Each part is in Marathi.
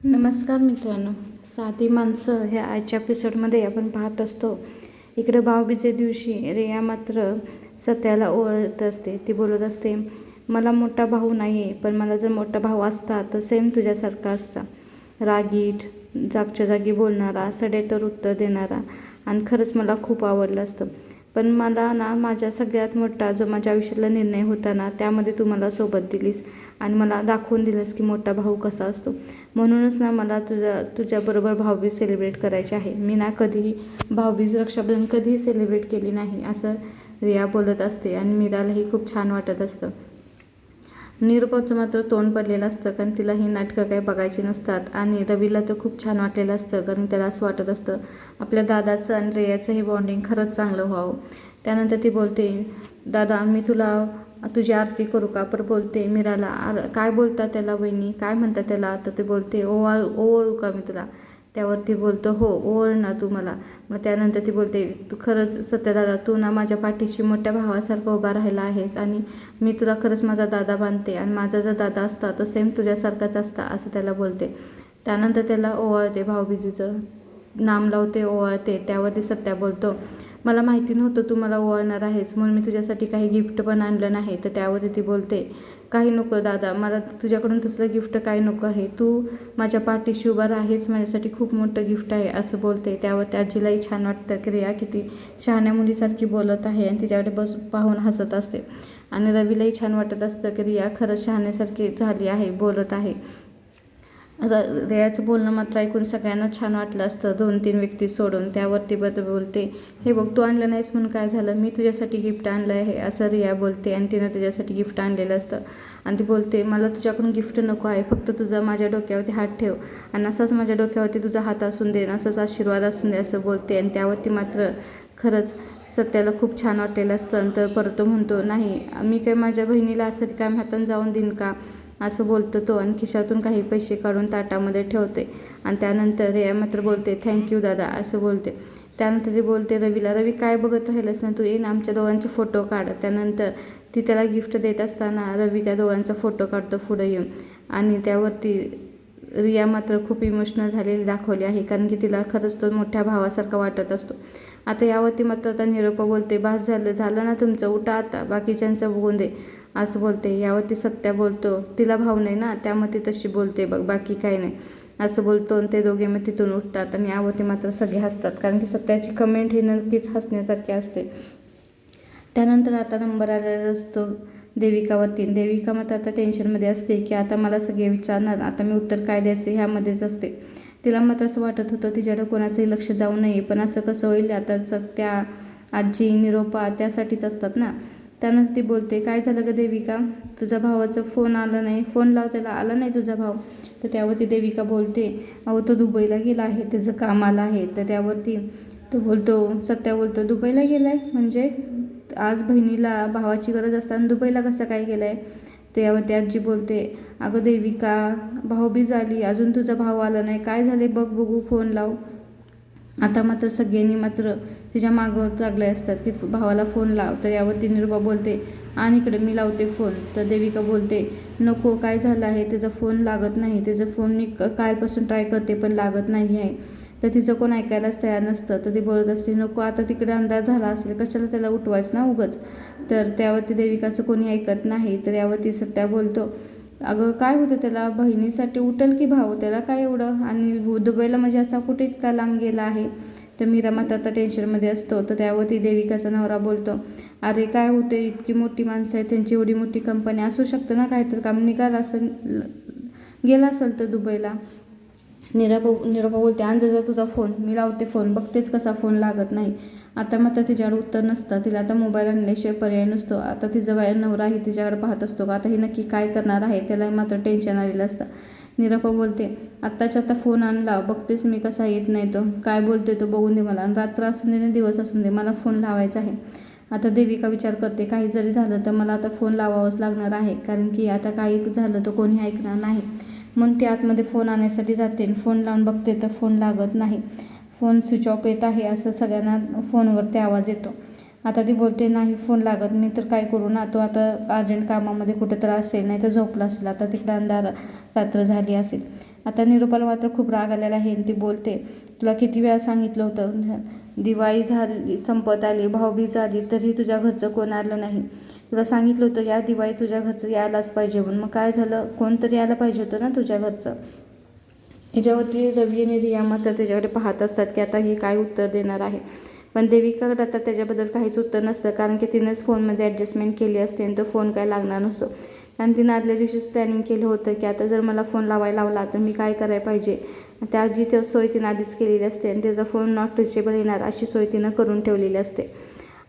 नमस्कार मित्रांनो. साधी माणसं ह्या आजच्या एपिसोडमध्ये आपण पाहत असतो. इकडे भाऊबीजे दिवशी रिया मात्र सत्याला ओळखत असते. ती बोलत असते मला मोठा भाऊ नाही आहे पण मला जर मोठा भाऊ असता तर सेम तुझ्यासारखा असता. रागीट जागच्या जागी बोलणारा सडेतर उत्तर देणारा आणि खरंच मला खूप आवडलं असतं. पण मला ना माझ्या सगळ्यात मोठा जो माझ्या आयुष्यातला निर्णय होता ना त्यामध्ये तू मला सोबत दिलीस. आणि मला दाखवून दिलंस की मोठा भाऊ कसा असतो. म्हणूनच ना मला तुझ्या तुझ्याबरोबर भाऊबीज सेलिब्रेट करायची आहे. मी ना कधीही भाऊबीज रक्षाबंधन कधीही सेलिब्रेट केली नाही असं रिया बोलत असते आणि मीरालाही खूप छान वाटत असतं. निरुपाचं मात्र तोंड पडलेलं असतं कारण तिला ही नाटकं काही बघायची नसतात. आणि रवीला तर खूप छान वाटलेलं असतं कारण त्याला असं वाटत असतं आपल्या दादाचं आणि रेयाचं हे बॉन्डिंग खरंच चांगलं व्हावं. त्यानंतर ती बोलते दादा मी तुला तुझी आरती करू का? पर बोलते मीराला आर काय बोलता त्याला वहिनी? काय म्हणता त्याला? तर ते बोलते ओवाळ ओवळू का मी तुला? त्यावरती बोलतो हो ओवळ ना तू मला. मग त्यानंतर ती बोलते तू खरंच सत्यदादा तू ना माझ्या पाठीशी मोठ्या भावासारखं उभा राहिला आहेस आणि मी तुला खरंच माझा दादा बांधते आणि माझा जर दादा असता तर सेम तुझ्यासारखाच असता असं त्याला बोलते. त्यानंतर त्याला ओवाळते भाऊबीजीचं. नाम लावते ओवाळते. त्यावरती सत्या बोलतो मला माहिती नव्हतं तू मला ओवाळणार आहेस म्हणून मी तुझ्यासाठी काही गिफ्ट पण आणलं नाही. तर त्यावरती ती बोलते काही नको दादा मला तुझ्याकडून तसलं गिफ्ट काही नको आहे? तू माझ्या पाठीशी उभा आहेच माझ्यासाठी खूप मोठं गिफ्ट आहे असं बोलते. त्यावर त्या आजीलाही छान वाटतं की रिया किती शहाण्या मुलीसारखी बोलत आहे आणि तिच्याकडे बस पाहून हसत असते. आणि रवीलाही छान वाटत असतं की रिया खरंच शहाण्यासारखी झाली आहे बोलत आहे. र रेयाचं बोलणं मात्र ऐकून सगळ्यांना छान वाटलं असतं. दोन तीन व्यक्ती सोडून त्यावरती बद बोलते. हे बघ तू आणलं नाहीस म्हणून काय झालं? मी तुझ्यासाठी गिफ्ट आणलं आहे असं रिया बोलते आणि तिनं तुझ्यासाठी गिफ्ट आणलेलं असतं. आणि ती बोलते मला तुझ्याकडून गिफ्ट नको आहे फक्त तुझा माझ्या डोक्यावरती हात ठेव आणि असाच माझ्या डोक्यावरती तुझा हात असून दे असाच आशीर्वाद असून दे असं बोलते आणि त्यावरती मात्र खरंच सत्याला खूप छान वाटलेलं असतं. तर परत म्हणतो नाही मी काय माझ्या बहिणीला असं काय हातानं जाऊन देईन का? असं बोलतो तो आणि खिशातून काही पैसे काढून ताटामध्ये ठेवते. आणि त्यानंतर रिया मात्र बोलते थँक्यू दादा असं बोलते. त्यानंतर ती बोलते रवीला रवी काय बघत राहिलंस ना तू? येईन आमच्या दोघांचे फोटो काढ. त्यानंतर ती त्याला गिफ्ट देत असताना रवी त्या दोघांचा फोटो काढतो पुढं येऊन. आणि त्यावरती रिया मात्र खूप इमोशनल झालेली दाखवली आहे कारण की तिला खरंच तो मोठ्या भावासारखा वाटत असतो. आता यावरती मात्र आता निरोपा बोलते बास झालं झालं ना तुमचं उठा आता बाकीच्यांचं बघून दे. असं बोलते यावरती सत्या बोलतो. तिला भाव नाही ना त्यामुळे ती तशी बोलते बघ बाकी काही नाही. असं बोलतो आणि ते दोघे मग तिथून उठतात आणि आवती मात्र सगळे हसतात कारण की सत्याची कमेंट ही नक्कीच हसण्यासारखी असते. त्यानंतर आता नंबर आलेला असतो देविकावरती. देविका मात्र आता टेन्शनमध्ये असते की आता मला सगळे विचारणार आता मी उत्तर काय द्यायचं ह्यामध्येच असते. तिला मात्र असं वाटत होतं तिच्याकडे कोणाचंही लक्ष जाऊ नये पण असं कसं होईल आता त्या आजी निरोपा त्यासाठीच असतात ना. त्यानंतर ती बोलते काय झालं ग देविका? तुझा भावाचा फोन आला नाही. फोन लाव त्याला आला नाही तुझा भाव. तर त्यावरती देविका बोलते अहो तो दुबईला गेला आहे त्याचं काम आलं आहे. तर त्यावरती तो बोलतो सत्या बोलतो दुबईला गेला आहे म्हणजे? आज बहिणीला भावाची गरज असताना दुबईला कसं काय गेलं आहे त्यावरती आजी बोलते अगं देविका भाऊबी झाली अजून तुझा भाव आला नाही. काय झाले? बघ बघू फोन लाव. आता मात्र सगळ्यांनी मात्र तिच्या मागं लागले असतात की भावाला फोन लाव तर यावरती निरुपा बोलते आणि इकडे मी लावते फोन तर देविका बोलते नको काय झालं आहे? त्याचा फोन लागत नाही. त्याचा फोन मी कालपासून ट्राय करते पण लागत नाही आहे. तर तिचं कोण ऐकायलाच तयार नसतं. तर ती बोलत असते नको आता तिकडे अंदाज झाला असेल कशाला त्याला उठवायचं ना उगंच? तर त्यावरती देविकाचं कोणी ऐकत नाही तर यावरती सत्या बोलतो अगं काय होतं त्याला? बहिणीसाठी उठल की भाऊ? त्याला काय एवढं? आणि दुबईला म्हणजे असा कुठे इतका लांब गेला आहे? तर मीरा मात्र आता टेन्शनमध्ये असतो. तर त्यावरती देविकाचा नवरा बोलतो अरे काय होते? इतकी मोठी माणसं आहे त्यांची एवढी मोठी कंपनी असू शकतं ना काहीतरी काम निघालं असेल गेला असेल तर दुबईला. निरापा निराभाऊ बोलते अंजजा तुझा फोन मी लावते फोन बघतेच कसा फोन लागत नाही. आता मात्र तिच्याकडे उत्तर नसतं. तिला आता मोबाईल आणल्याशिवाय पर्याय नसतो. आता तिचा बाहेर नवराही तिच्याकडे पाहत असतो का? आता ही नक्की काय करणार आहे? त्याला मात्र टेन्शन आलेलं असतं. निरपा बोलते आत्ताच्या आता फोन आणला बघतेच मी कसा येत नाही तो. काय बोलतोय तो बघून दे मला. आणि रात्र असून दे ना दिवस असून दे मला फोन लावायचा आहे. आता देविका विचार करते काही जरी झालं तर मला आता फोन लावावंच लागणार आहे. कारण की आता काही झालं तर कोणी ऐकणार नाही. म्हणून ती आतमध्ये फोन आणण्यासाठी जाते फोन लावून बघते तर फोन लागत नाही. फोन स्विच ऑफ येत आहे असं सगळ्यांना फोनवरती आवाज येतो. आता ती बोलते नाही फोन लागत मी तर काय करू ना? तो आता अर्जंट कामामध्ये कुठे तर असेल नाही तर झोपला असेल. आता तिकडं अंधार रात्र झाली असेल. आता निरुपाला मात्र खूप राग आलेला आहे आणि ती बोलते तुला किती वेळा सांगितलं होतं? दिवाळी झाली संपत आली भाऊबीज आली तरी तुझ्या घरचं कोण आलं नाही. तुला सांगितलं होतं या दिवाळी तुझ्या घरचं यायलाच पाहिजे म्हणून. मग काय झालं? कोणतरी यायला पाहिजे होतं ना तुझ्या घरचं? याच्यावरती रवी आणि रिया मात्र त्याच्याकडे पाहत असतात की आता ही काय उत्तर देणार आहे. पण देविकाकडे आता त्याच्याबद्दल काहीच उत्तर नसतं कारण की तिनेच फोनमध्ये ॲडजस्टमेंट केली असते आणि तो फोन काय लागणार नसतो. कारण तिनं आदल्या दिवशीच प्लॅनिंग केलं होतं की आता जर मला फोन लावायला लावला तर मी काय करायला पाहिजे? त्या जी सोय तिनं आधीच केलेली असते आणि त्याचा फोन नॉट रिचेबल येणार अशी सोय तिनं करून ठेवलेली असते.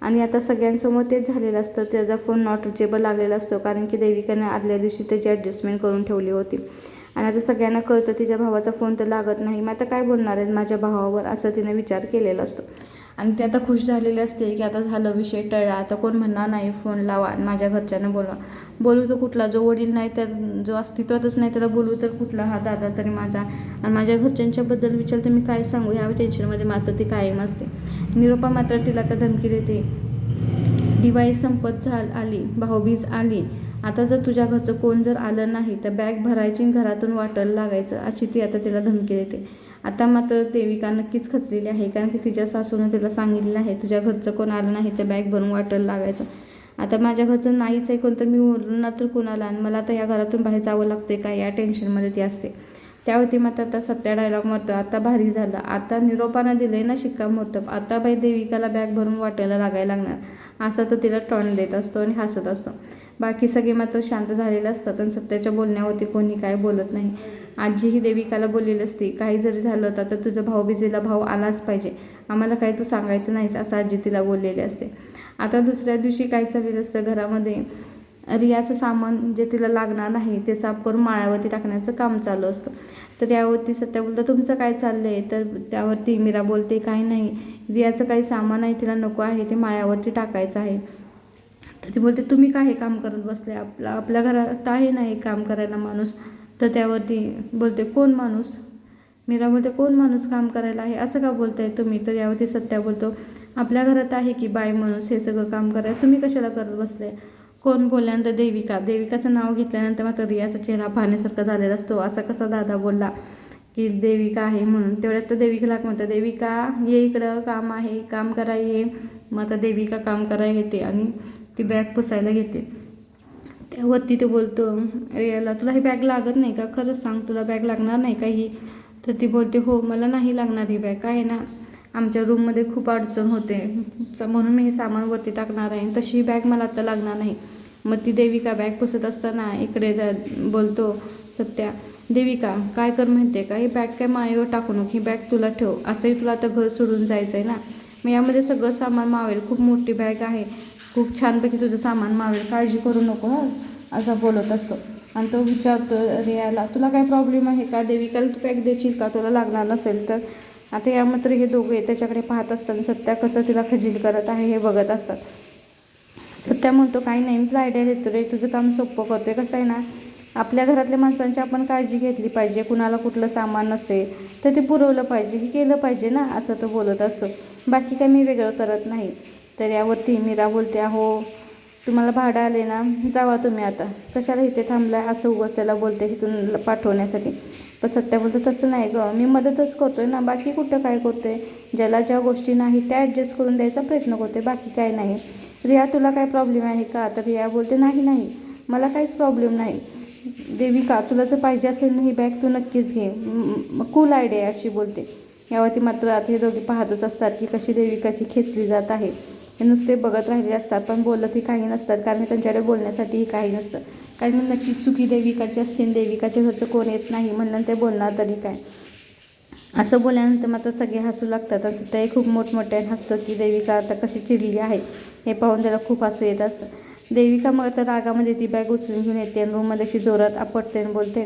आणि आता सगळ्यांसमोर तेच झालेलं असतं त्याचा फोन नॉट रिचेबल लागलेला असतो कारण की देविकाने आदल्या दिवशी त्याची ॲडजस्टमेंट करून ठेवली होती. आणि आता सगळ्यांना कळतं तिच्या भावाचा फोन तर लागत नाही मग आता काय बोलणार आहेत माझ्या भावावर? असं तिने विचार केलेला असतो. आणि ते आता खुश झालेले असते की आता झालं विषय टळला आता कोण म्हणणार नाही फोन लावा आणि माझ्या घरच्यांना बोलवा. बोलू तर कुठला जो वडील नाही तर जो अस्तित्वातच नाही त्याला बोलू तर कुठला? हा दादा तरी माझा. आणि माझ्या घरच्यांच्याबद्दल विचार तर मी काय सांगू? ह्या टेन्शनमध्ये मात्र ती कायम असते. निरोपा मात्र तिला आता धमकी देते. दिवाळी संपत झाल आली भाऊबीज आली. आता जर तुझ्या घरचं कोण जर आलं नाही तर बॅग भरायची आणि घरातून वाटायला लागायचं अशी ती आता तिला धमकी देते. आता मात्र देविका नक्कीच खचलेली आहे कारण की तिच्या सासूनं तिला सांगितलेलं आहे तुझ्या घरचं कोण आलं नाही तर बॅग भरून वाटायला लागायचं. आता माझ्या घरचं नाहीच आहे कोण तर मी ना तर कोणाला आणि मला आता या घरातून बाहेर जावं लागते का? या टेन्शनमध्ये ती असते. त्यावरती मात्र आता सत्या डायलॉग मारतो आता भारी झालं. आता निरोपानं दिले ना शिक्कामोर्तब आता बाई देविकाला बॅग भरून वाटायला लागायला लागणार. असा तो तिला टॉन देत असतो आणि हसत असतो. बाकी सगळे मात्र शांत झालेले असतात आणि सत्याच्या बोलण्यावरती कोणी काय बोलत नाही. आजी ही देविकाला बोललेली असते काही जरी झालं तर आता तुझं भाऊबीजेला भाऊ आलाच पाहिजे. आम्हाला काही तू सांगायचं नाहीस असं आजी तिला बोललेली असते. आता दुसऱ्या दिवशी काय चाललेलं असतं घरामध्ये रियाचं सामान जे तिला लागणार नाही ते साफ करून माळ्यावरती टाकण्याचं काम चालू असतं. तर यावरती सत्या बोलतं तुमचं काय चाललं आहे तर त्यावरती मीरा बोलते काही नाही रियाचं काही सामान आहे तिला नको आहे ते माळ्यावरती टाकायचं आहे. तर ती बोलते तुम्ही काय हे काम करत बसले? आपला आपल्या घरात आहे नाही काम करायला माणूस? तर त्यावरती बोलते कोण माणूस? मीरा बोलते कोण माणूस काम करायला आहे? असं का बोलताय तुम्ही? तर यावरती सत्या बोलतो आपल्या घरात आहे की बाय माणूस हे सगळं काम करायला? तुम्ही कशाला करत बसले कोण बोलल्यानंतर देविका? देविकाचं नाव घेतल्यानंतर मात्र रियाचा चेहरा पाहण्यासारखा झालेला असतो. असा कसा दादा बोलला की देविका आहे म्हणून? तेवढ्यात तो देविकाला म्हणतो देविका ये इकडं काम आहे काम करा ये. मग आता देविका काम करायला येते आणि ती बॅग पुसायला घेते. त्यावरती ते बोलतो याला तुला ही बॅग लागत नाही का? खरंच सांग तुला बॅग लागणार नाही का ही? तर ती बोलते हो मला नाही लागणार ही बॅग काय आहे ना आमच्या रूममध्ये खूप अडचण होते. म्हणून मी हे सामान वरती टाकणार आहे. आणि तशी ही बॅग मला आता लागणार नाही. मग ती देविका बॅग पुसत असताना इकडे बोलतो सत्या देविका काय कर माहिती आहे का? ही बॅग काय माळीवर टाकू नको. ही बॅग तुला ठेव. असंही तुला आता घर सोडून जायचं आहे ना. मग यामध्ये सगळं सामान मावेल. खूप मोठी बॅग आहे. खूप छानपैकी तुझं सामान मावेल काळजी करू नको हं असा बोलत असतो. आणि तो विचारतो रियाला तुला काय प्रॉब्लेम आहे का देविकाला तू पॅक देशील का? तुला लागणार नसेल तर. आता या मात्र हे दोघे त्याच्याकडे पाहत असताना सत्या कसं तिला खजील करत आहे हे बघत असतात. सत्या म्हणतो काही नाही मी तुला आयडिया देतो रे तुझं काम सोपं करतोय कसं आहे ना? आपल्या घरातल्या माणसांची आपण काळजी घेतली पाहिजे कुणाला कुठलं सामान नसेल तर ते पुरवलं पाहिजे हे केलं पाहिजे ना? असं तो बोलत असतो. बाकी काय मी वेगळं करत नाही. तर यावरती मीरा बोलते अहो तुम्हाला भाडं आले ना जावा तुम्ही आता. कशाला इथे थांबलाय? असं उगाच त्याला बोलते इथून पाठवण्यासाठी. पण सत्या बोलतो तसं नाही गं मी मदतच करतोय ना बाकी कुठं काय करतोय? ज्याला ज्या गोष्टी नाही त्या ॲडजस्ट करून द्यायचा प्रयत्न करते बाकी काय नाही. रिया तुला काय प्रॉब्लेम आहे का? तर रिया बोलते नाही नाही मला काहीच प्रॉब्लेम नाही. देविका तुला जर पाहिजे असेल ना ही बॅग तू नक्कीच घे. कूल आयडिया अशी बोलते. यावरती मात्र आता हे दोघे पाहतच असतात की कशी देविकाची खेचली जात आहे. हे नुसते बघत राहिले असतात पण बोलतही काही नसतात कारण त्यांच्याकडे बोलण्यासाठीही काही नसतं. कारण नक्की चुकी देविकाची असतील देविकाच्या घरचं कोण येत नाही म्हणलं ते बोलणार तरी काय? असं बोलल्यानंतर मात्र सगळे हसू लागतात आणि सत्याही खूप मोठमोठ्याने हसतो की देविका आता कशी चिडली आहे हे पाहून त्याला खूप हसू येत असतं. देविका मग आता रागामध्ये ती बॅग उचलून घेऊन येते आणि रूममध्ये अशी जोरात आपटते आणि बोलते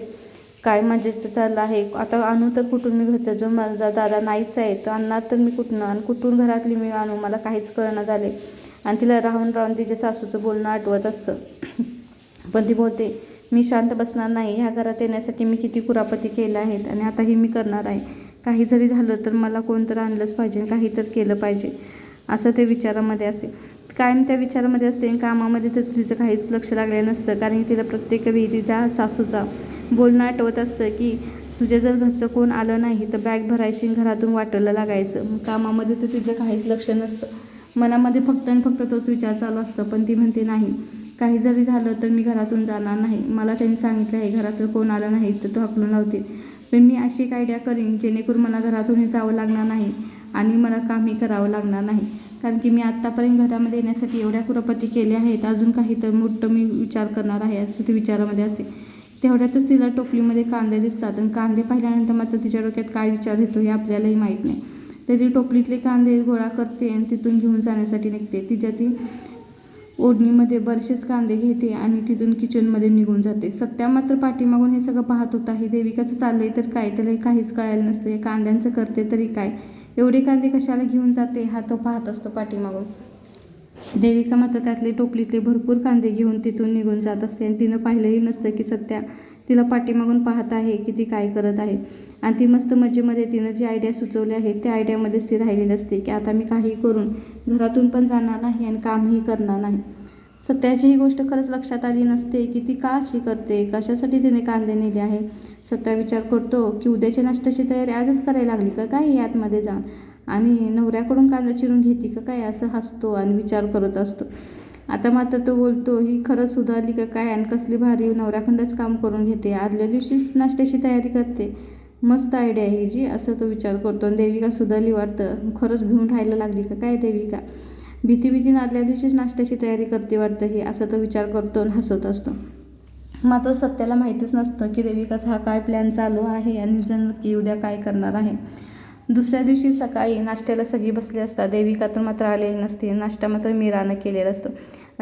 काय मजेचं चाललं आहे? आता आणू तर कुठून मी घरचा जो माझा दादा नाहीच आहे तो आणणार तर मी कुठून आणि कुठून घरातली मी आणू? मला काहीच कळणं झाले. आणि तिला राहून राहून तिच्या सासूचं बोलणं आठवत असतं. पण ती बोलते मी शांत बसणार नाही. ह्या घरात येण्यासाठी मी किती कुरापती केल्या आहेत आणि आताही मी करणार आहे. काही जरी झालं तर मला कोणतरी आणलंच पाहिजे काही तर केलं पाहिजे. असं ते विचारामध्ये असते. कायम त्या विचारामध्ये असते आणि कामामध्ये तर तिचं काहीच लक्ष लागले नसतं. कारण की तिला प्रत्येक वेळी तिच्या सासूचा बोलणं आठवत असतं की तुझ्या जर घरचं कोण आलं नाही तर बॅग भरायची घरातून वाटायला लागायचं. मग कामामध्ये तर तिचं काहीच लक्ष नसतं. मनामध्ये फक्त आणि फक्त तोच विचार चालू असतं पण ती म्हणते नाही काही जरी झालं तर मी घरातून जाणार नाही. मला त्यांनी सांगितलं आहे घरातून कोण आलं नाही तर तो हकलून लावते. पण मी अशी एक आयडिया करीन जेणेकरून मला घरातूनही जावं लागणार नाही आणि मला कामही करावं लागणार नाही. कारण की मी आत्तापर्यंत घरामध्ये येण्यासाठी एवढ्या कुरपती केल्या आहेत अजून काही तर मोठं मी विचार करणार आहे असं ती विचारामध्ये असते. तेवढ्यातच तिला टोपलीमध्ये कांदे दिसतात. आणि कांदे पाहिल्यानंतर मात्र तिच्या डोक्यात काय विचार येतो हे आपल्यालाही माहीत नाही. तर ती टोपलीतले कांदे गोळा करते आणि तिथून घेऊन जाण्यासाठी निघते. तिच्या ती ओढणीमध्ये बरेचसेच कांदे घेते आणि तिथून किचनमध्ये निघून जाते. सत्या मात्र पाठीमागून हे सगळं पाहत होता हे देविकाचं चाललंय तर काय? त्याला काहीच कळायला नसते. कांद्यांचं करते तरी काय? एवढे कांदे कशाला घेऊन जाते? हा तो पाहत असतो पाठीमागून. देविका मात्र त्यातले टोपलीतले भरपूर कांदे घेऊन तिथून निघून जात असते आणि तिनं पाहिलंही नसतं की सत्या तिला पाठीमागून पाहत आहे की ती काय करत आहे. आणि ती मस्त मजेमध्ये तिनं जी आयडिया सुचवली आहे त्या आयडियामध्येच ती राहिलेली असते की आता मी काही करून घरातून पण जाणार नाही आणि कामही करणार नाही. सत्याची ही गोष्ट खरंच लक्षात आली नसते की ती का अशी करते कशासाठी तिने कांदे नेले आहे? सत्या विचार करतो की उद्याच्या नाश्त्याची तयारी आजच करायला लागली का? काय यातमध्ये जाऊन आणि नवऱ्याकडून कांदा चिरून घेते का काय असं हसतो आणि विचार करत असतो. आता मात्र तो बोलतो ही खरंच सुधारली का काय आणि कसली भारी नवऱ्याखंडच काम करून घेते. आदल्या दिवशीच नाश्त्याची तयारी करते. मस्त आयडिया आहे जी असं तो विचार करतो. आणि देविका सुधारली वाटतं. खरंच भिवून राहायला लागली का काय देविका? भीती भीतीनं आदल्या दिवशीच नाश्त्याची तयारी करते वाटतं ही असं तो विचार करतो आणि हसत असतो. मात्र सत्याला माहीतच नसतं की देविकाचा हा काय प्लॅन चालू आहे आणि जण की उद्या काय करणार आहे. दुसऱ्या दिवशी सकाळी नाश्त्याला सगळी बसली असतात देविका तर मात्र आलेली नसते. नाश्ता मात्र मीरानं केलेला असतो.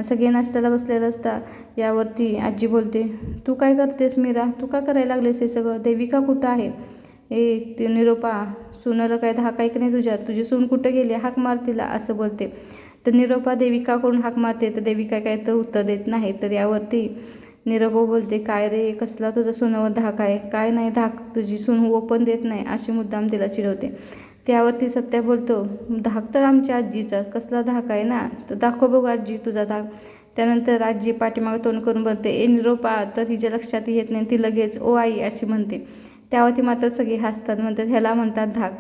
सगळे नाश्त्याला बसलेलं असता. यावरती आजी बोलते तू काय करतेस मीरा? तू का करायला लागलेस हे सगळं? देविका कुठं आहे? ए ते निरोपा सुनाला काय धाक ऐक नाही तुझ्या तुझी सून कुठं गेली? हाक मार तिला असं बोलते. तर निरोपा देविकाकडून हाक मारते. तर देविका काय तर उत्तर देत नाही. तर यावरती निरभो बोलते काय रे कसला तुझा सुनावर धाक आहे? काय नाही धाक? तुझी सून ओपन देत नाही अशी मुद्दाम तिला चिडवते. त्यावरती सत्या बोलतो धाक तर आमच्या आजीचा कसला धाक आहे ना? तर दाखव बघू आजी तुझा धाक. त्यानंतर आजी पाठीमागे तोंड करून बोलते ए निरोपा तर हिच्या लक्षात येत नाही ती लगेच ओ आई अशी म्हणते. त्यावरती मात्र सगळे हसतात म्हणतात ह्याला म्हणतात धाक.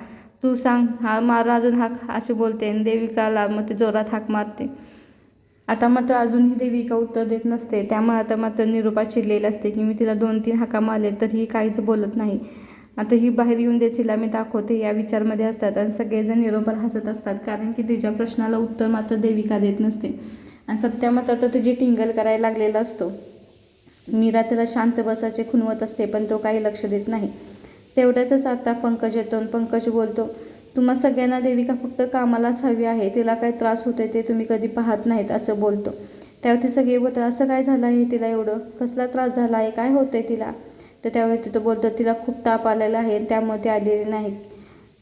तू सांग हा मार अजून हाक असे बोलते आणि देविकाला मग ते जोरात हाक मारते. आता मात्र अजूनही देविका उत्तर देत नसते. त्यामुळे आता मात्र निरूपा चिडलेली असते की मी तिला दोन तीन हाका मारले तर ही काहीच बोलत नाही. आता ही बाहेर येऊन देसीला मी दाखवते या विचारमध्ये असतात. आणि सगळेजण निरोपाला हसत असतात कारण की तिच्या प्रश्नाला उत्तर मात्र देविका देत नसते. आणि सत्या मात्र आता तिची टिंगल करायला लागलेला असतो. मीरा त्याला शांत बसायचे खुणवत असते पण तो काही लक्ष देत नाही. तेवढ्यातच आता पंकज येतो आणि पंकज बोलतो तुम्हा सगळ्यांना देविका फक्त कामालाच हवी आहे तिला काय त्रास होतोय ते तुम्ही कधी पाहत नाहीत असं बोलतो. त्यावर ते सगळे बोलतात असं काय झालं आहे तिला एवढं? कसला त्रास झाला आहे? काय होतं आहे तिला? तर त्यावेळी तिथं बोलतो तिला खूप ताप आलेला आहे त्यामुळे ते आलेली नाही.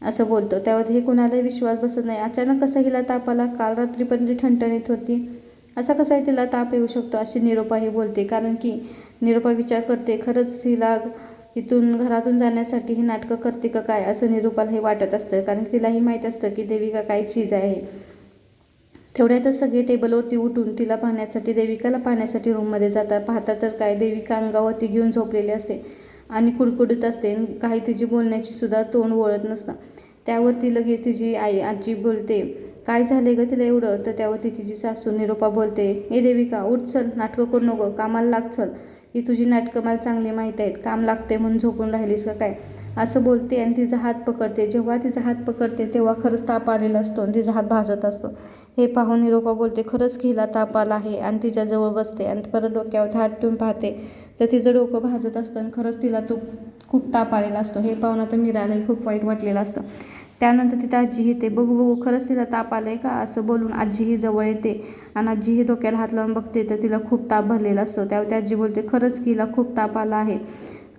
असं बोलतो. त्यावर हे कोणालाही विश्वास बसत नाही. अचानक कसा हिला ताप आला? काल रात्रीपर्यंत ती ठणठणीत होती असा कसा तिला ताप येऊ शकतो? अशी निरोपाही बोलते. कारण की निरोपा विचार करते खरंच तिला इथून घरातून जाण्यासाठी ही नाटकं करते का काय असं निरूपाला हे वाटत असतं. कारण तिलाही माहीत असतं की देविका काय चीज आहे. तेवढ्यातच सगळे टेबलवरती उठून तिला पाहण्यासाठी देविकाला पाहण्यासाठी रूममध्ये जातात. पाहता तर काय देविका अंगावरती घेऊन झोपलेली असते आणि कुडकुडत असते काही तिची बोलण्याची सुद्धा तोंड वळत नसतं. त्यावरती लगेच तिची आई आजी बोलते काय झाले ग तिला एवढं? तर त्यावरती तिची सासू निरोपा बोलते ए देविका उठ चल नाटकं करू नको कामाला लाग चल. ही तुझी नाटकं मला चांगली माहीत आहेत काम लागते म्हणून झोपून राहिलीस का काय? असं बोलते आणि तिचा हात पकडते. जेव्हा तिचा हात पकडते तेव्हा खरंच ताप आलेला असतो आणि तिचा हात भाजत असतो. हे पाहून निरोपा बोलते खरंच हिला ताप आला आहे आणि तिच्याजवळ बसते आणि परत डोक्यावर हात ठेवून पाहते. तर तिचं डोकं भाजत असतं आणि खरंच तिला तो खूप ताप आलेला असतो. हे पाहून आता मीरालाही खूप वाईट वाटलेलं असतं. त्यानंतर तिथं आजी येते. बघू बघू खरंच तिला ताप आला आहे का? असं बोलून आजीही जवळ येते आणि आजीही डोक्याला हात लावून बघते तर तिला खूप ताप भरलेला असतो. त्यावर ती आजी बोलते खरंच की हिला खूप ताप आला आहे.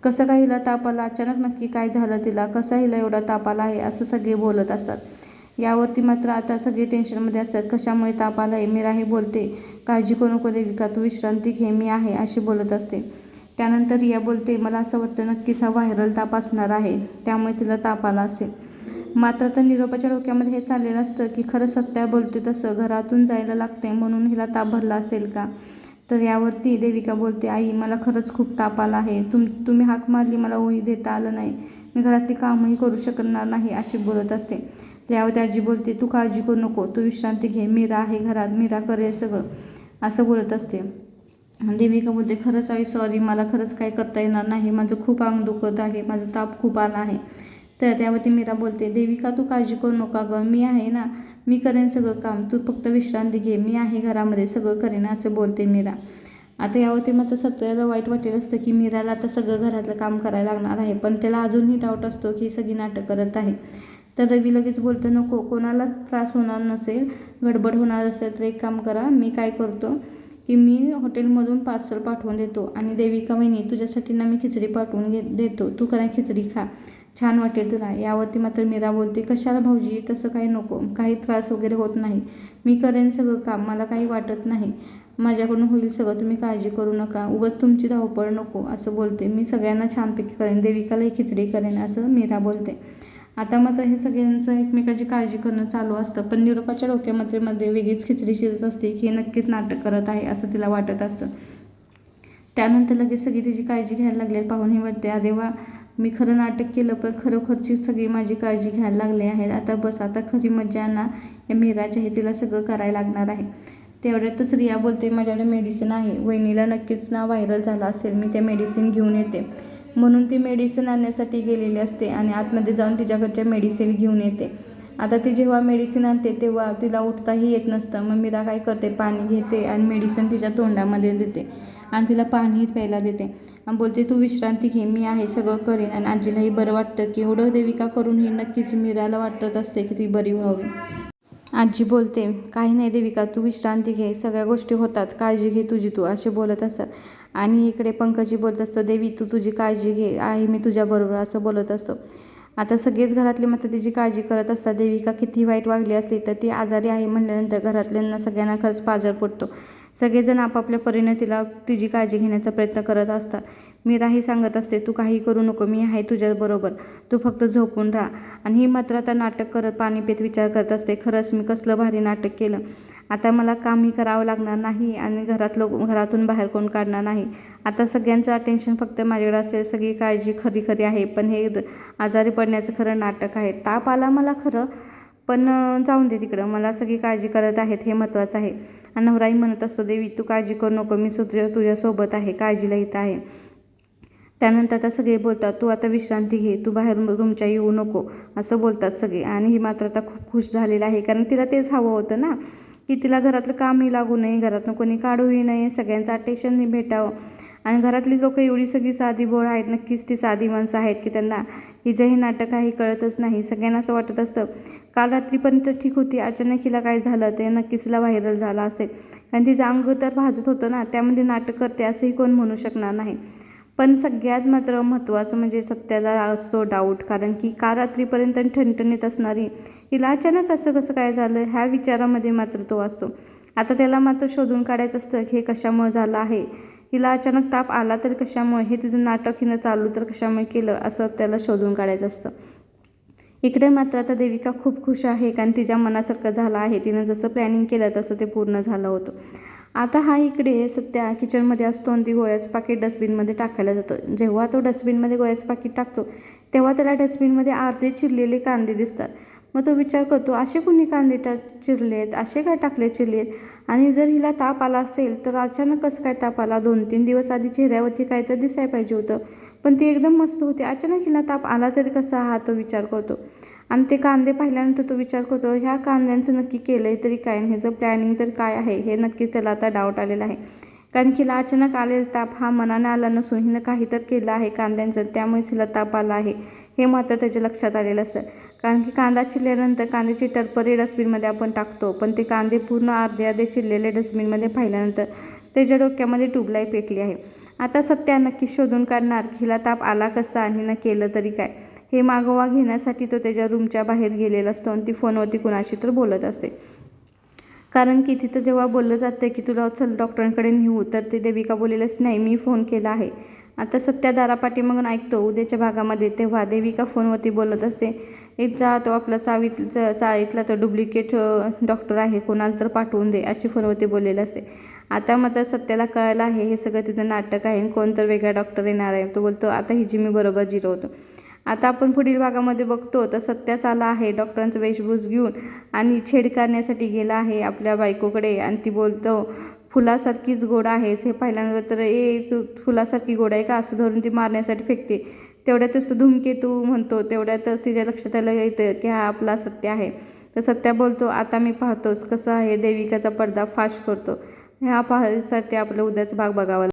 कसं काय हिला ताप आला? अचानक नक्की काय झालं तिला? कसा हिला एवढा ताप आला आहे? असं सगळे बोलत असतात. यावरती मात्र आता सगळे टेन्शनमध्ये असतात. कशामुळे ताप आला आहे? मीराही बोलते काळजी करू नको देविका तू विश्रांती घे मी आहे अशी बोलत असते. त्यानंतर रिया बोलते मला असं वाटतं नक्कीच हा व्हायरल ताप असणार आहे त्यामुळे तिला ताप आला असेल. मात्र तर निरोपाच्या डोक्यामध्ये हे चाललेलं असतं की खरं सत्या बोलते तसं घरातून जायला लागते म्हणून हिला ताप भरला असेल का? तर यावरती देविका बोलते आई मला खरंच खूप ताप आला आहे. तुम तुम्ही हाक मारली मला ओही देता आलं नाही. मी घरातली कामही करू शकणार नाही अशी बोलत असते. त्यावरती आजी बोलते तू काळजी करू नको. तू विश्रांती घे. मीरा आहे घरात. मीरा करेल सगळं. असं बोलत असते. देविका बोलते खरंच आई सॉरी मला खरंच काय करता येणार नाही. माझं खूप अंग दुखत आहे. माझं ताप खूप आला आहे. तर त्यावरती मीरा बोलते देविका तू काळजी करू नका गं. मी आहे ना मी करेन सगळं काम. तू फक्त विश्रांती घे. मी आहे घरामध्ये. सगळं करेन असं बोलते मीरा. आता यावरती मात्र सत्याला वाईट वाटेल असतं की मीराला आता सगळं घरातलं काम करायला लागणार आहे पण त्याला अजूनही डाऊट असतो की सगळी नाटक करत आहे. तर रवी लगेच बोलतो नको कोणालाच त्रास होणार नसेल गडबड होणार असेल तर एक काम करा. मी काय करतो की मी हॉटेलमधून पार्सल पाठवून देतो आणि देविका वहिनी तुझ्यासाठी ना मी खिचडी पाठवून घे देतो. तू करा खिचडी खा. छान वाटेल तुला. यावरती मात्र मीरा बोलते कशाला भाऊजी? तसं काही नको. काही त्रास वगैरे होत नाही. मी करेन सगळं काम. मला काही वाटत नाही. माझ्याकडून होईल सगळं. तुम्ही काळजी करू नका. उगाच तुमची धावपळ नको असं बोलते. मी सगळ्यांना छानपैकी करेन. देविकालाही खिचडी करेन असं मीरा बोलते. आता मात्र हे सगळ्यांचं एकमेकाची काळजी करणं चालू असतं. पण निरोपाच्या डोक्यामध्ये मध्ये वेगळीच खिचडी शिजत असते की हे नक्कीच नाटक करत आहे असं तिला वाटत असतं. त्यानंतर लगेच सगळी तिची काळजी घ्यायला लागलेली पाहून हे वाटते अरे वा! मी खरं नाटक केलं पण खरोखरची सगळी माझी काळजी घ्यायला लागले आहेत. आता बस आता खरी मजा ना या मिराज आहे तिला सगळं करायला लागणार आहे. तेवढ्यातच रिया बोलते माझ्याकडे मेडिसिन आहे. वहिनीला नक्कीच ना व्हायरल झाला असेल मी त्या मेडिसिन घेऊन येते. म्हणून ती मेडिसिन आणण्यासाठी गेलेली असते आणि आतमध्ये जाऊन तिच्याकडच्या मेडिसिन घेऊन येते. आता ती जेव्हा मेडिसिन आणते तेव्हा तिला उठताही येत नसतं. मग मीरा काय करते? पाणी घेते आणि मेडिसिन तिच्या तोंडामध्ये देते आणि तिला पाणीही प्यायला देते. बोलते तू विश्रांती घे मी आहे सगळं करेन. आणि आजीलाही बरं वाटतं की एवढं देविका करून ही नक्कीच मीराला वाटत असते की ती बरी व्हावी. आजी बोलते काही नाही देविका तू विश्रांती घे सगळ्या गोष्टी होतात काळजी घे तुझी तू असे बोलत असतात आणि इकडे पंकजी बोलत असतो देवी तू तुझी काळजी घे आहे मी तुझ्याबरोबर असं बोलत असतो. आता सगळेच घरातले मात्र तिची काळजी करत असतात देविका किती वाईट वागली असली तर ती आजारी आहे म्हणल्यानंतर घरातल्यांना सगळ्यांना खरंच पाजर पडतो. सगळेजण आपापल्या परीने तिला तिची काळजी घेण्याचा प्रयत्न करत असतात. मीराही सांगत असते तू काही करू नको मी आहे तुझ्याबरोबर तू फक्त झोपून राहा. आणि ही मात्र आता नाटक करत पाणीपीत विचार करत असते खरंच मी कसलं भारी नाटक केलं. आता मला कामही करावं लागणार नाही आणि घरातलं घरातून बाहेर कोण काढणार नाही. आता सगळ्यांचं अटेन्शन फक्त माझ्याकडे असेल सगळी काळजी खरी खरी आहे पण हे आजारी पडण्याचं खरं नाटक आहे. ताप आला मला खरं पण जाऊन दे तिकडं. मला सगळी काळजी करत आहेत हे महत्त्वाचं आहे. आणि म्हणत असतो देवी तू काळजी करू नको मी तुझ्या तुझ्यासोबत आहे काळजीला येत आहे. त्यानंतर आता सगळे बोलतात तू आता विश्रांती घे तू बाहेर रूमच्या येऊ नको असं बोलतात सगळे. आणि ही मात्र आता खूप खुश झालेला आहे कारण तिला तेच हवं होतं ना की तिला घरातलं कामही लागू नये घरातनं कोणी काढूही नये सगळ्यांचं अटेन्शनही भेटावं. आणि घरातली लोक एवढी सगळी साधी बोळ आहेत नक्कीच ती साधी माणसं आहेत की त्यांना हिचं हे नाटक आहे कळतच नाही. सगळ्यांना असं वाटत असतं काल रात्रीपर्यंत ठीक होती. अचानक हिला काय झालं ते नक्कीच तिला व्हायरल झालं असेल. कारण तिचं अंग तर भाजत होतं ना त्यामध्ये नाटक करते असंही कोण म्हणू शकणार नाही. पण सगळ्यात मात्र महत्त्वाचं म्हणजे सत्याला असतो डाऊट कारण की काल रात्रीपर्यंत ठणठणीत असणारी हिला अचानक असं कसं काय झालं ह्या विचारामध्ये मात्र तो असतो. आता त्याला मात्र शोधून काढायचं असतं की हे कशामुळे झालं आहे? हिला अचानक ताप आला तर कशामुळे? हे तिचं नाटक हिनं चालू तर कशामुळे केलं? असं त्याला शोधून काढायचं असतं. इकडे मात्र आता देविका खूप खुश आहे कारण तिच्या मनासारखं झालं आहे. तिनं जसं प्लॅनिंग केलं तसं ते पूर्ण झालं होतं. आता हा इकडे सध्या किचनमध्ये असतो आणि ती गोळ्याचं पाकिट डस्टबिनमध्ये टाकायला जातो. जेव्हा तो डस्टबिनमध्ये गोळ्याचं पाकिट टाकतो तेव्हा त्याला डस्टबिनमध्ये अर्धे चिरलेले कांदे दिसतात. मग तो विचार करतो असे कुणी कांदे टा चिरले आहेत असे काय टाकले चिरले आहेत आणि जर हिला ताप आला असेल तर अचानक कसं काय ताप आला? दोन तीन दिवस आधी चेहऱ्यावरती काय तर दिसायला पाहिजे होतं. पण ती एकदम मस्त होती. अचानक हिला ताप आला तरी कसा हा तो विचार करतो. आणि ते कांदे पाहिल्यानंतर तो विचार करतो ह्या कांद्यांचं नक्की केलं आहे तरी काय? ह्याचं प्लॅनिंग तर काय आहे? हे नक्कीच त्याला आता डाऊट आलेला आहे. कारण की हिला अचानक आलेला ताप हा मनाने आला नसून हिनं काही तर केलं आहे कांद्यांचं. त्यामुळेच हिला ताप आला आहे. हे मात्र त्याच्या लक्षात आलेलं असतं. कारण की कांदा चिरल्यानंतर कांद्याची टरपरी डस्टबिनमध्ये आपण टाकतो. पण ते कांदे पूर्ण अर्धे अर्धे चिरलेले डस्टबिनमध्ये पाहिल्यानंतर त्याच्या डोक्यामध्ये ट्यूबलाईट पेटली आहे. आता सत्या नक्की शोधून काढणार हिला ताप आला कसा आणि न केलं तरी काय? हे मागोवा घेण्यासाठी तो त्याच्या रूमच्या बाहेर गेलेला असतो आणि ती फोनवरती कुणाशी तर बोलत असते. कारण की तिथं जेव्हा बोललं जातं की तुला चल डॉक्टरांकडे नेऊ तर ते देविका बोलेलंच नाही मी फोन केला आहे. आता सत्या दारापाठी मग ऐकतो उद्याच्या भागामध्ये तेव्हा देविका फोनवरती बोलत असते एक जा तो आपला चावीत चाळीतला तो डुप्लिकेट डॉक्टर आहे कोणाला तर पाठवून दे अशी फोनवरती बोललेलं असते. आता मात्र सत्याला कळायला आहे हे सगळं तिचं नाटक आहे आणि कोणतर वेगळा डॉक्टर येणार आहे. तो बोलतो आता हिची मी बरोबर जिरवतो आता आपण पुढील भागामध्ये बघतो तर सत्याच आला आहे डॉक्टरांचं वेशभूष घेऊन आणि छेड करण्यासाठी गेला आहे आपल्या बायकोकडे आणि ती बोलतो फुलासारखीच गोड आहेस. हे पाहिल्यानंतर तर ए तू फुलासारखी गोड आहे का? असं धरून ती मारण्यासाठी फेकते. तेवढ्यातच तो धूमकेतू म्हणतो तेवढ्यातच तिच्या लक्षात आलं येतं की हा आपला सत्य आहे. तर सत्या बोलतो आता मी पाहतोस कसं आहे देविकाचा पडदा फाश करतो. ह्या पाहायसाठी आपलं उद्याचा भाग बघावा